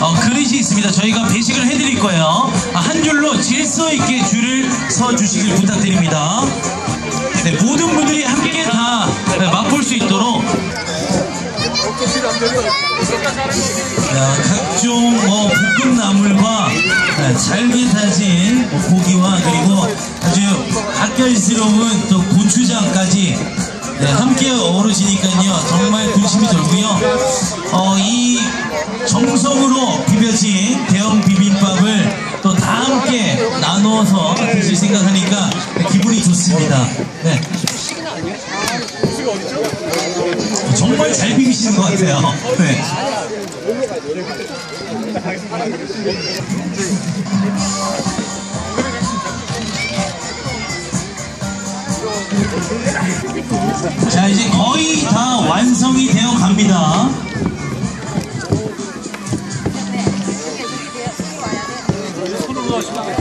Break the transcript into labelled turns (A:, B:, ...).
A: 어, 그릇이 있습니다. 저희가 배식을 해드릴 거예요. 아, 한 줄로 질서 있게 줄을 서 주시길 부탁드립니다. 네, 모든 분들이 함께 다 네, 맛볼 수 있도록 자, 각종 뭐 볶은 나물과 네, 잘게 다진 뭐 고기와 그리고 아주 맛깔스러운 또 고추장까지 네, 함께 어우러지니까요 정성으로 비벼진 대형 비빔밥을 또 다 함께 나누어서 드실 생각하니까 기분이 좋습니다 네. 정말 잘 비비시는 것 같아요 네. 자 이제 거의
B: Vamos.